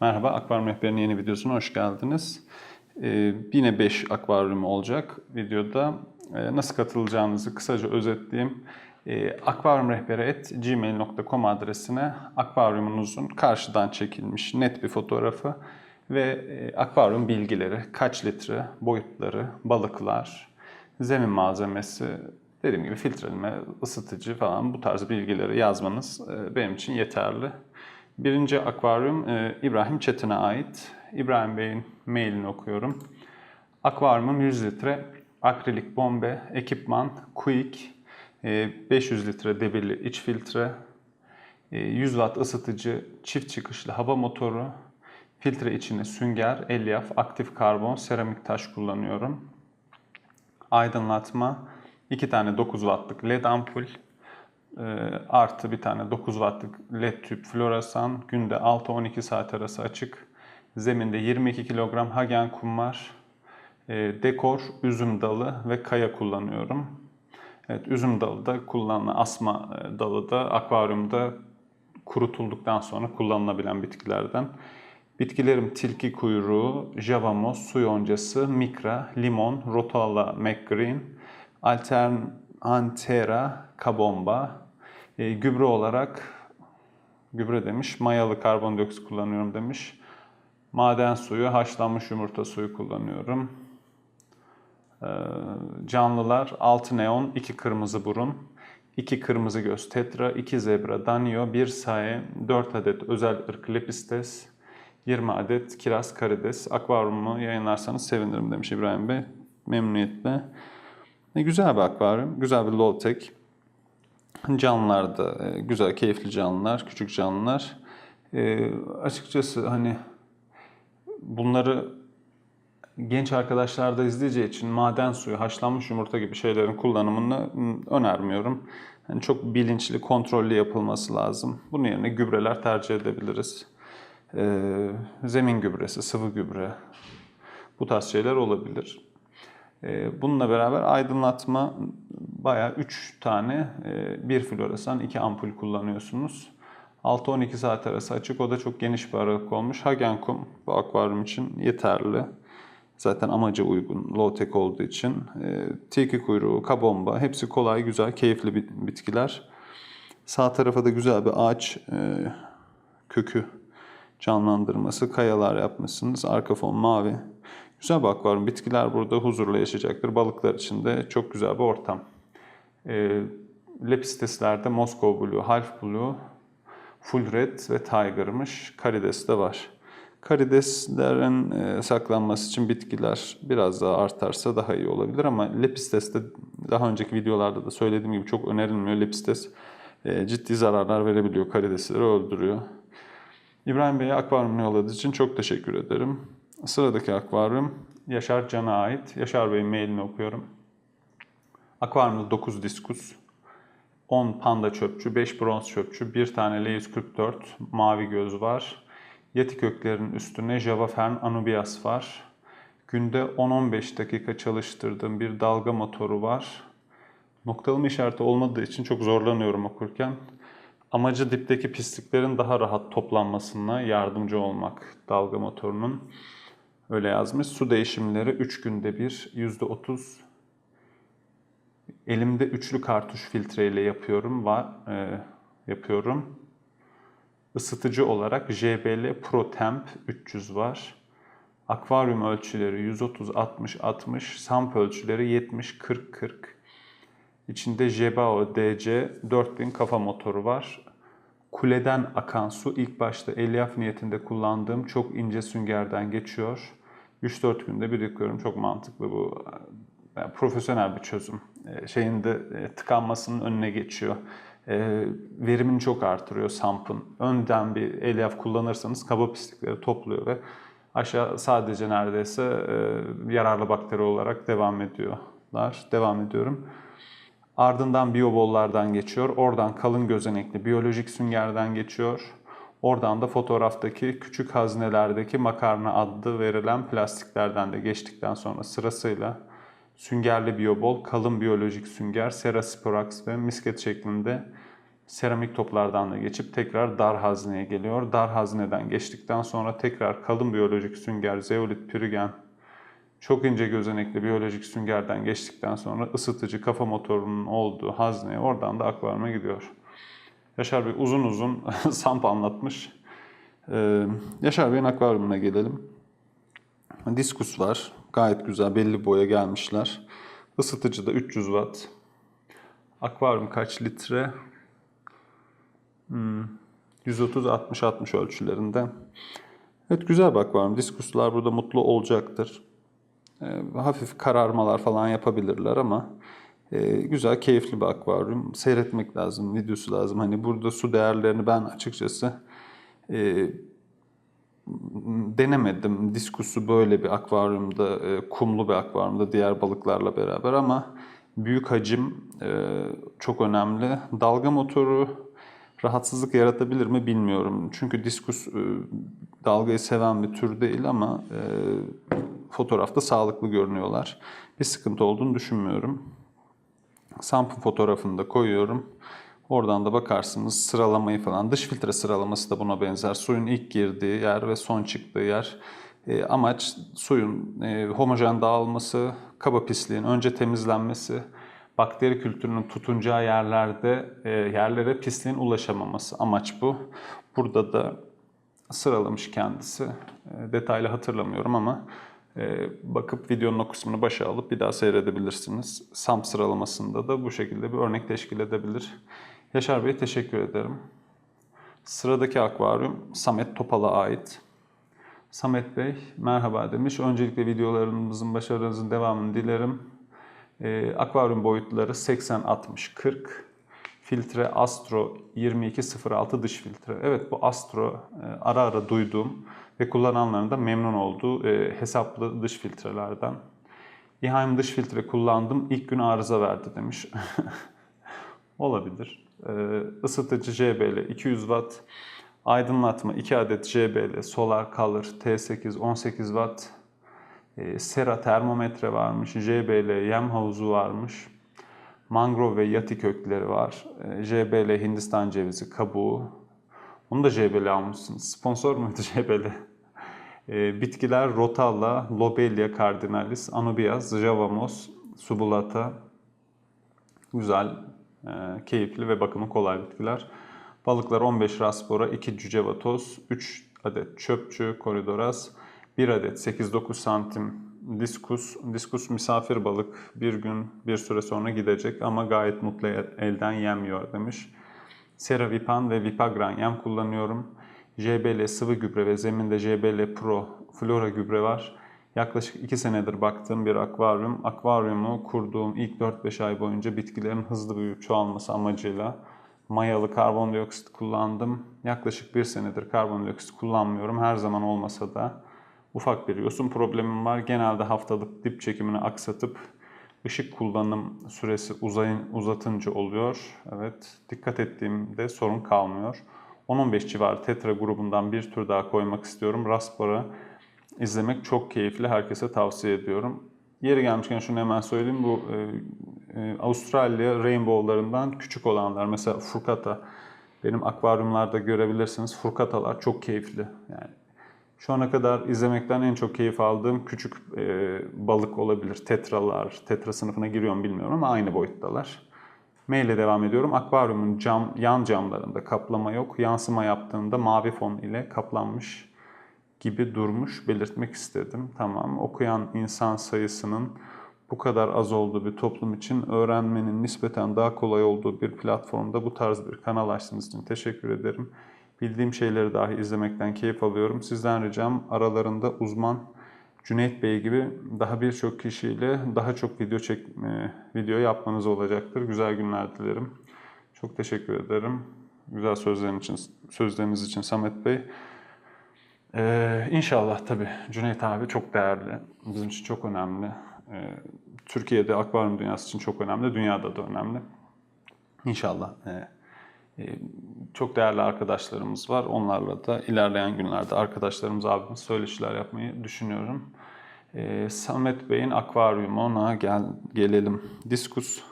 Merhaba, Akvaryum Rehberi'nin yeni videosuna hoş geldiniz. Ee, yine 5 akvaryum olacak videoda. Ee, nasıl katılacağınızı kısaca özetleyeyim. Ee, akvaryumrehberi.gmail.com adresine akvaryumunuzun karşıdan çekilmiş net bir fotoğrafı ve e, akvaryum bilgileri, kaç litre, boyutları, balıklar, zemin malzemesi, dediğim gibi filtreleme, ısıtıcı falan bu tarz bilgileri yazmanız e, benim için yeterli. Birinci akvaryum e, İbrahim Çetin'e ait. İbrahim Bey'in mailini okuyorum. Akvaryumum 100 litre akrilik bombe, ekipman, quick, e, 500 litre debirli iç filtre, e, 100 watt ısıtıcı, çift çıkışlı hava motoru, filtre içine sünger, elyaf, aktif karbon, seramik taş kullanıyorum. Aydınlatma, 2 tane 9 wattlık led ampul, e, artı bir tane 9 wattlık led tüp floresan, günde 6-12 saat arası açık. Zeminde 22 kilogram hagen kum var. E, dekor, üzüm dalı ve kaya kullanıyorum. Evet, üzüm dalı da kullanılan asma e, dalı da akvaryumda kurutulduktan sonra kullanılabilen bitkilerden. Bitkilerim tilki kuyruğu, javamos, su yoncası, mikra, limon, rotala McGreen, alternantera, kabomba. E, gübre olarak gübre demiş, mayalı karbondioksit kullanıyorum demiş. Maden suyu, haşlanmış yumurta suyu kullanıyorum. Ee, canlılar 6 neon, 2 kırmızı burun, 2 kırmızı göz tetra, 2 zebra danio, 1 saye, 4 adet özel ırk lepistes, 20 adet kiraz karides. Akvaryumu yayınlarsanız sevinirim demiş İbrahim Bey. Memnuniyetle. Ne güzel bir akvaryum, güzel bir low tech. Canlılar da e, güzel, keyifli canlılar, küçük canlılar. E, açıkçası hani bunları genç arkadaşlar da izleyeceği için maden suyu, haşlanmış yumurta gibi şeylerin kullanımını önermiyorum. Yani çok bilinçli, kontrollü yapılması lazım. Bunun yerine gübreler tercih edebiliriz. Ee, zemin gübresi, sıvı gübre, bu tarz şeyler olabilir. Ee, bununla beraber aydınlatma bayağı 3 tane, e, bir floresan, 2 ampul kullanıyorsunuz. 6-12 saat arası açık. O da çok geniş bir aralık olmuş. Hagen kum bu akvaryum için yeterli. Zaten amaca uygun, low tech olduğu için. E, tilki kuyruğu, kabomba hepsi kolay, güzel, keyifli bitkiler. Sağ tarafa da güzel bir ağaç e, kökü canlandırması, kayalar yapmışsınız. Arka fon mavi. Güzel bir akvaryum. Bitkiler burada huzurla yaşayacaktır. Balıklar için de çok güzel bir ortam. E, lepisteslerde Moskova Blue, Half Blue, Full Red ve Tiger'mış. Karides de var. Karideslerin e, saklanması için bitkiler biraz daha artarsa daha iyi olabilir ama lepistes de daha önceki videolarda da söylediğim gibi çok önerilmiyor. Lepistes e, ciddi zararlar verebiliyor. Karidesleri öldürüyor. İbrahim Bey'e akvaryumunu yolladığı için çok teşekkür ederim. Sıradaki akvaryum Yaşar Can'a ait. Yaşar Bey'in mailini okuyorum. Akvaryumda 9 diskus, 10 panda çöpçü, 5 bronz çöpçü, 1 tane Leis 44 mavi göz var. Yeti köklerinin üstüne Java Fern Anubias var. Günde 10-15 dakika çalıştırdığım bir dalga motoru var. Noktalama işareti olmadığı için çok zorlanıyorum okurken. Amacı dipteki pisliklerin daha rahat toplanmasına yardımcı olmak dalga motorunun. Öyle yazmış. Su değişimleri 3 günde bir %30 Elimde üçlü kartuş filtreyle yapıyorum. Var, e, yapıyorum. Isıtıcı olarak JBL Pro Temp 300 var. Akvaryum ölçüleri 130 60 60, samp ölçüleri 70 40 40. İçinde Jebao DC 4000 kafa motoru var. Kuleden akan su ilk başta elyaf niyetinde kullandığım çok ince süngerden geçiyor. 3-4 günde bir yıkıyorum. Çok mantıklı bu. Yani profesyonel bir çözüm. Şeyin de e, tıkanmasının önüne geçiyor. E, verimini çok artırıyor sampın. Önden bir elyaf kullanırsanız kaba pislikleri topluyor ve aşağı sadece neredeyse e, yararlı bakteri olarak devam ediyorlar. Devam ediyorum. Ardından biyobollardan geçiyor. Oradan kalın gözenekli biyolojik süngerden geçiyor. Oradan da fotoğraftaki küçük haznelerdeki makarna adı verilen plastiklerden de geçtikten sonra sırasıyla süngerli biyobol, kalın biyolojik sünger, Serasporax ve misket şeklinde seramik toplardan da geçip tekrar dar hazneye geliyor. Dar hazneden geçtikten sonra tekrar kalın biyolojik sünger, zeolit, pürgen, çok ince gözenekli biyolojik süngerden geçtikten sonra ısıtıcı kafa motorunun olduğu hazneye oradan da akvaryuma gidiyor. Yaşar Bey uzun uzun samp anlatmış. Ee, Yaşar Bey'in akvaryumuna gelelim. Diskus var. Gayet güzel belli boya gelmişler. Isıtıcı da 300 watt. Akvaryum kaç litre? Hmm, 130-60-60 ölçülerinde. Evet güzel bir akvaryum. Diskuslar burada mutlu olacaktır. Ee, hafif kararmalar falan yapabilirler ama e, güzel, keyifli bir akvaryum. Seyretmek lazım, videosu lazım. Hani burada su değerlerini ben açıkçası e, denemedim. Diskusu böyle bir akvaryumda, e, kumlu bir akvaryumda diğer balıklarla beraber ama büyük hacim e, çok önemli. Dalga motoru rahatsızlık yaratabilir mi bilmiyorum. Çünkü diskus e, dalgayı seven bir tür değil ama e, fotoğrafta sağlıklı görünüyorlar. Bir sıkıntı olduğunu düşünmüyorum. Sample fotoğrafını da koyuyorum. Oradan da bakarsınız sıralamayı falan. Dış filtre sıralaması da buna benzer. Suyun ilk girdiği yer ve son çıktığı yer. E, amaç suyun e, homojen dağılması, kaba pisliğin önce temizlenmesi, bakteri kültürünün tutunacağı yerlerde e, yerlere pisliğin ulaşamaması. Amaç bu. Burada da sıralamış kendisi. E, detaylı hatırlamıyorum ama bakıp videonun o kısmını başa alıp bir daha seyredebilirsiniz. SAM sıralamasında da bu şekilde bir örnek teşkil edebilir. Yaşar Bey teşekkür ederim. Sıradaki akvaryum Samet Topal'a ait. Samet Bey merhaba demiş. Öncelikle videolarımızın başarınızın devamını dilerim. E, akvaryum boyutları 80-60-40. Filtre Astro 2206 dış filtre. Evet bu Astro e, ara ara duyduğum ve kullananların da memnun olduğu e, hesaplı dış filtrelerden. İHAM dış filtre kullandım. İlk gün arıza verdi demiş. Olabilir. E, ısıtıcı JBL 200 Watt. Aydınlatma 2 adet JBL Solar Color T8 18 Watt. E, Sera termometre varmış. JBL yem havuzu varmış. Mangrove ve yati kökleri var. E, JBL Hindistan cevizi kabuğu. Onu da JBL almışsınız. Sponsor muydu JBL? E, bitkiler Rotalla, Lobelia cardinalis, Anubias, Javamos, Subulata. Güzel, e, keyifli ve bakımı kolay bitkiler. Balıklar 15 raspora, 2 cücevatoz, 3 adet çöpçü, koridoras, 1 adet 8-9 santim diskus. Diskus misafir balık. Bir gün bir süre sonra gidecek ama gayet mutlu el- elden yemiyor demiş. Sera Vipan ve Vipagran yem kullanıyorum. JBL sıvı gübre ve zeminde JBL Pro Flora gübre var. Yaklaşık 2 senedir baktığım bir akvaryum. Akvaryumu kurduğum ilk 4-5 ay boyunca bitkilerin hızlı büyüyüp çoğalması amacıyla mayalı karbondioksit kullandım. Yaklaşık 1 senedir karbondioksit kullanmıyorum. Her zaman olmasa da ufak bir yosun problemim var. Genelde haftalık dip çekimini aksatıp ışık kullanım süresi uzayın, uzatınca oluyor. Evet, dikkat ettiğimde sorun kalmıyor. 10-15 civarı tetra grubundan bir tür daha koymak istiyorum. Raspberry izlemek çok keyifli. Herkese tavsiye ediyorum. Yeri gelmişken şunu hemen söyleyeyim. Bu e, e, Avustralya rainbow'larından küçük olanlar. Mesela furkata. Benim akvaryumlarda görebilirsiniz. Furkatalar çok keyifli. Yani şu ana kadar izlemekten en çok keyif aldığım küçük e, balık olabilir. Tetralar, tetra sınıfına giriyor mu bilmiyorum ama aynı boyuttalar. Maille devam ediyorum. Akvaryumun cam, yan camlarında kaplama yok. Yansıma yaptığında mavi fon ile kaplanmış gibi durmuş belirtmek istedim. Tamam. Okuyan insan sayısının bu kadar az olduğu bir toplum için öğrenmenin nispeten daha kolay olduğu bir platformda bu tarz bir kanal açtığınız için teşekkür ederim. Bildiğim şeyleri dahi izlemekten keyif alıyorum. Sizden ricam aralarında uzman Cüneyt Bey gibi daha birçok kişiyle daha çok video çek video yapmanız olacaktır. Güzel günler dilerim. Çok teşekkür ederim. Güzel sözlerin için, sözleriniz için Samet Bey. Ee, inşallah tabii Cüneyt abi çok değerli. Bizim için çok önemli. Ee, Türkiye'de akvaryum dünyası için çok önemli. Dünyada da önemli. İnşallah. e, e, çok değerli arkadaşlarımız var. Onlarla da ilerleyen günlerde arkadaşlarımız abimiz söyleşiler yapmayı düşünüyorum. Ee, Samet Bey'in akvaryumuna gel, gelelim. Diskus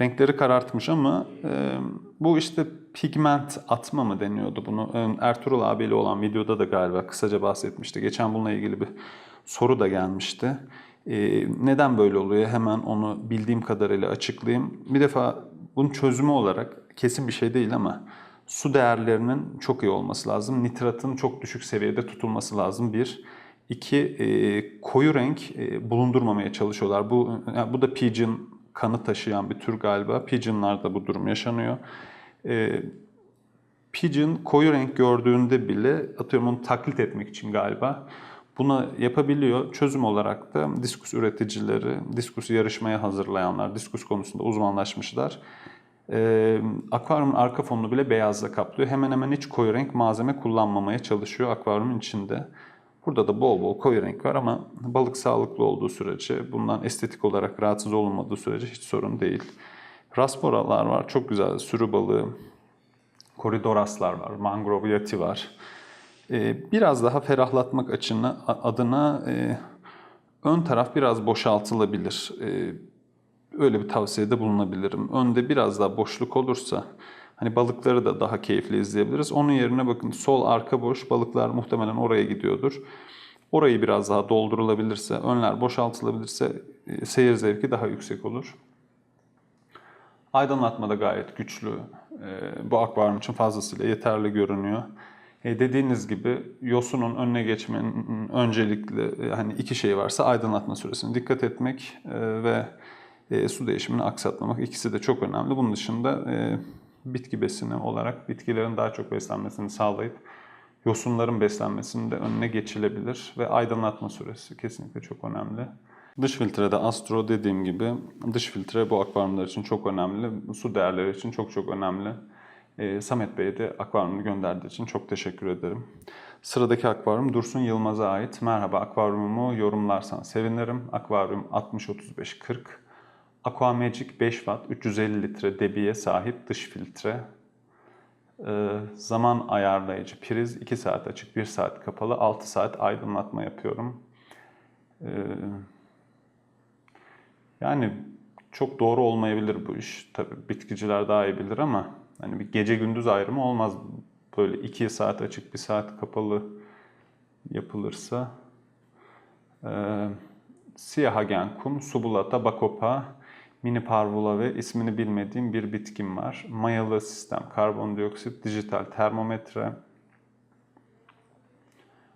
Renkleri karartmış ama e, bu işte pigment atma mı deniyordu bunu? E, Ertuğrul abiyle olan videoda da galiba kısaca bahsetmişti. Geçen bununla ilgili bir soru da gelmişti. E, neden böyle oluyor? Hemen onu bildiğim kadarıyla açıklayayım. Bir defa bunun çözümü olarak kesin bir şey değil ama su değerlerinin çok iyi olması lazım. Nitratın çok düşük seviyede tutulması lazım. Bir. İki, e, koyu renk e, bulundurmamaya çalışıyorlar. Bu yani bu da pigeon kanı taşıyan bir tür galiba. Pigeon'larda bu durum yaşanıyor. E, pigeon koyu renk gördüğünde bile atıyorum onu taklit etmek için galiba Buna yapabiliyor. Çözüm olarak da diskus üreticileri, diskus yarışmaya hazırlayanlar, diskus konusunda uzmanlaşmışlar. Ee, akvaryumun arka fonunu bile beyazla kaplıyor. Hemen hemen hiç koyu renk malzeme kullanmamaya çalışıyor akvaryumun içinde. Burada da bol bol koyu renk var ama balık sağlıklı olduğu sürece, bundan estetik olarak rahatsız olmadığı sürece hiç sorun değil. Rasporalar var, çok güzel. Sürü balığı, koridoraslar var, mangrove yati var. Ee, biraz daha ferahlatmak açına, adına e, ön taraf biraz boşaltılabilir. Ee, öyle bir tavsiyede bulunabilirim. Önde biraz daha boşluk olursa hani balıkları da daha keyifli izleyebiliriz. Onun yerine bakın sol arka boş balıklar muhtemelen oraya gidiyordur. Orayı biraz daha doldurulabilirse, önler boşaltılabilirse e, seyir zevki daha yüksek olur. Aydınlatma da gayet güçlü. E, bu akvaryum için fazlasıyla yeterli görünüyor. E, dediğiniz gibi yosunun önüne geçmenin öncelikli hani iki şey varsa aydınlatma süresine dikkat etmek ve e, su değişimini aksatmamak ikisi de çok önemli. Bunun dışında e, bitki besini olarak bitkilerin daha çok beslenmesini sağlayıp yosunların beslenmesinin de önüne geçilebilir ve aydınlatma süresi kesinlikle çok önemli. Dış filtrede Astro dediğim gibi dış filtre bu akvaryumlar için çok önemli. Su değerleri için çok çok önemli. Ee, Samet Bey'e de akvaryumu gönderdiği için çok teşekkür ederim. Sıradaki akvaryum Dursun Yılmaz'a ait. Merhaba akvaryumumu yorumlarsan sevinirim. Akvaryum 60-35-40. Aquamagic 5 watt 350 litre debiye sahip dış filtre. Ee, zaman ayarlayıcı priz 2 saat açık 1 saat kapalı 6 saat aydınlatma yapıyorum. Ee, yani çok doğru olmayabilir bu iş. Tabii bitkiciler daha iyi bilir ama hani bir gece gündüz ayrımı olmaz. Böyle 2 saat açık, 1 saat kapalı yapılırsa. Ee, siyah agen kum, subulata, bakopa, mini parvula ve ismini bilmediğim bir bitkim var. Mayalı sistem, karbondioksit, dijital termometre,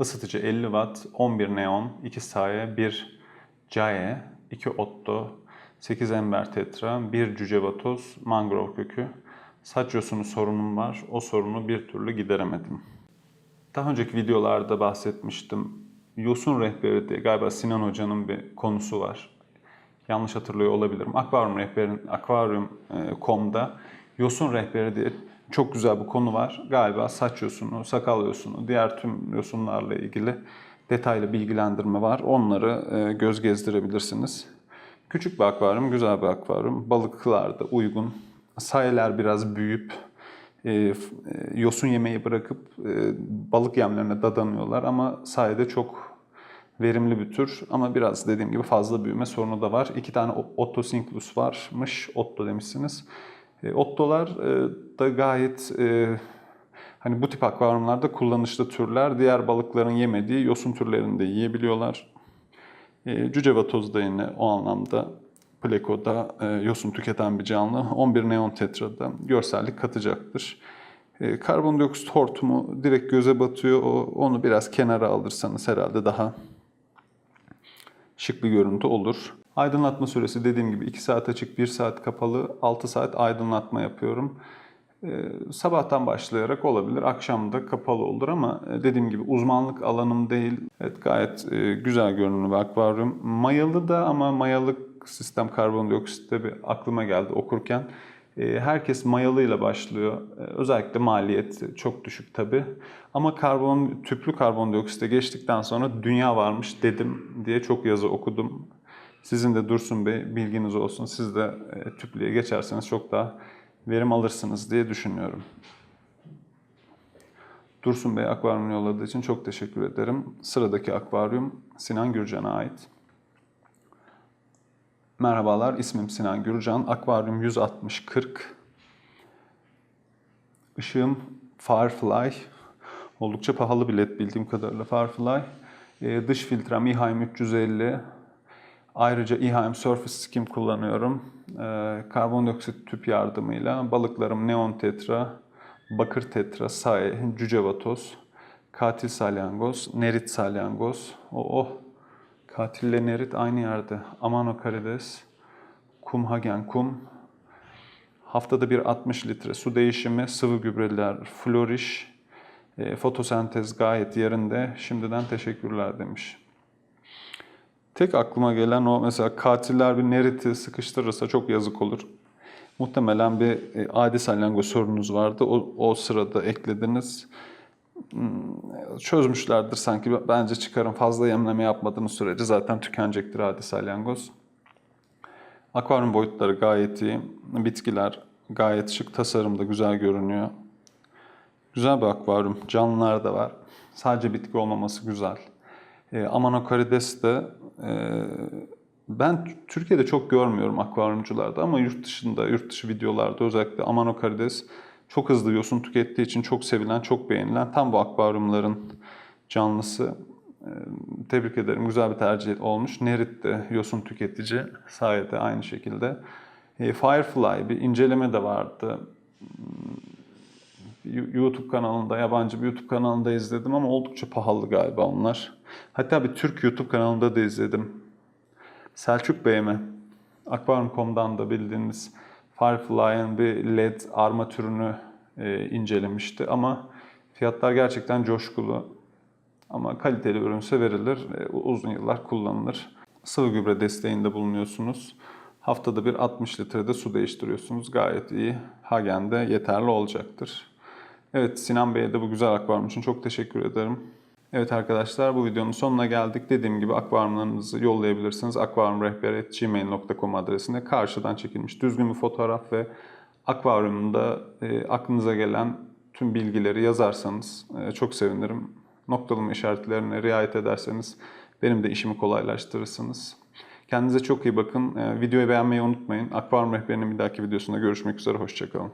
ısıtıcı 50 watt, 11 neon, 2 saye, 1 caye, 2 otto, 8 ember tetra, 1 cücevatoz, mangrove kökü. Saç yosunu sorunum var. O sorunu bir türlü gideremedim. Daha önceki videolarda bahsetmiştim. Yosun rehberi diye galiba Sinan Hoca'nın bir konusu var. Yanlış hatırlıyor olabilirim. Akvaryum rehberin akvaryum.com'da yosun rehberi diye çok güzel bir konu var. Galiba saç yosunu, sakal yosunu, diğer tüm yosunlarla ilgili detaylı bilgilendirme var. Onları e, göz gezdirebilirsiniz. Küçük bir akvaryum, güzel bir akvaryum. Balıklar da uygun. Sayeler biraz büyüyüp e, e, yosun yemeği bırakıp e, balık yemlerine dadanıyorlar ama sayede çok verimli bir tür ama biraz dediğim gibi fazla büyüme sorunu da var. İki tane Otto Sinklus varmış. Otto demişsiniz. E, Ottolar e, da gayet e, hani bu tip akvaryumlarda kullanışlı türler. Diğer balıkların yemediği yosun türlerini de yiyebiliyorlar. E, Cücevatoz da yine o anlamda Pleko'da e, yosun tüketen bir canlı. 11 neon tetrada görsellik katacaktır. E, karbondioksit hortumu direkt göze batıyor. O, onu biraz kenara alırsanız herhalde daha şık bir görüntü olur. Aydınlatma süresi dediğim gibi 2 saat açık, 1 saat kapalı, 6 saat aydınlatma yapıyorum. Ee, sabahtan başlayarak olabilir, akşam da kapalı olur ama e, dediğim gibi uzmanlık alanım değil. Evet gayet e, güzel görünümlü bir akvaryum. Mayalı da ama mayalı sistem karbondioksitte bir aklıma geldi okurken. E, herkes mayalıyla başlıyor. E, özellikle maliyet çok düşük tabi. Ama karbon tüplü karbondioksite geçtikten sonra dünya varmış dedim diye çok yazı okudum. Sizin de Dursun Bey bilginiz olsun. Siz de e, tüplüye geçerseniz çok daha verim alırsınız diye düşünüyorum. Dursun Bey akvaryum yolladığı için çok teşekkür ederim. Sıradaki akvaryum Sinan Gürcan'a ait. Merhabalar, ismim Sinan Gürcan. Akvaryum 160-40. Işığım Firefly. Oldukça pahalı bir led bildiğim kadarıyla Firefly. Ee, dış filtrem İHAIM 350. Ayrıca İHAIM Surface Skim kullanıyorum. Ee, karbondioksit tüp yardımıyla balıklarım neon tetra, bakır tetra, sae, cücevatoz, katil salyangoz, nerit salyangoz. O oh. Katille nerit aynı yerde. Amano karides, kum hagen kum. Haftada bir 60 litre su değişimi, sıvı gübreler, floriş, e, fotosentez gayet yerinde. Şimdiden teşekkürler demiş. Tek aklıma gelen o mesela katiller bir neriti sıkıştırırsa çok yazık olur. Muhtemelen bir e, adi salyangoz sorununuz vardı. O, o sırada eklediniz. Hmm, Çözmüşlerdir sanki. Bence çıkarın fazla yemleme yapmadığınız sürece zaten tükenecektir adi salyangoz. Akvaryum boyutları gayet iyi. Bitkiler gayet şık. Tasarımda güzel görünüyor. Güzel bir akvaryum. Canlılar da var. Sadece bitki olmaması güzel. E, Amanokarides de e, ben Türkiye'de çok görmüyorum akvaryumcularda ama yurt dışında, yurt dışı videolarda özellikle Amanokarides çok hızlı yosun tükettiği için çok sevilen, çok beğenilen tam bu akvaryumların canlısı. E, tebrik ederim. Güzel bir tercih olmuş. Nerit de yosun tüketici. Sayede aynı şekilde. E, Firefly bir inceleme de vardı. YouTube kanalında, yabancı bir YouTube kanalında izledim ama oldukça pahalı galiba onlar. Hatta bir Türk YouTube kanalında da izledim. Selçuk Bey mi? Aquarium.com'dan da bildiğiniz Firefly'ın bir LED armatürünü e, incelemişti ama fiyatlar gerçekten coşkulu. Ama kaliteli ürünse verilir, e, uzun yıllar kullanılır. Sıvı gübre desteğinde bulunuyorsunuz. Haftada bir 60 litrede su değiştiriyorsunuz. Gayet iyi. Hagen'de yeterli olacaktır. Evet Sinan Bey'e de bu güzel akvaryum için çok teşekkür ederim. Evet arkadaşlar bu videonun sonuna geldik. Dediğim gibi akvaryumlarınızı yollayabilirsiniz. akvaryumrehber.gmail.com adresine karşıdan çekilmiş düzgün bir fotoğraf ve akvaryumda e, aklınıza gelen tüm bilgileri yazarsanız e, çok sevinirim. Noktalama işaretlerine riayet ederseniz benim de işimi kolaylaştırırsınız. Kendinize çok iyi bakın. E, videoyu beğenmeyi unutmayın. Akvaryum Rehberi'nin bir dahaki videosunda görüşmek üzere. Hoşçakalın.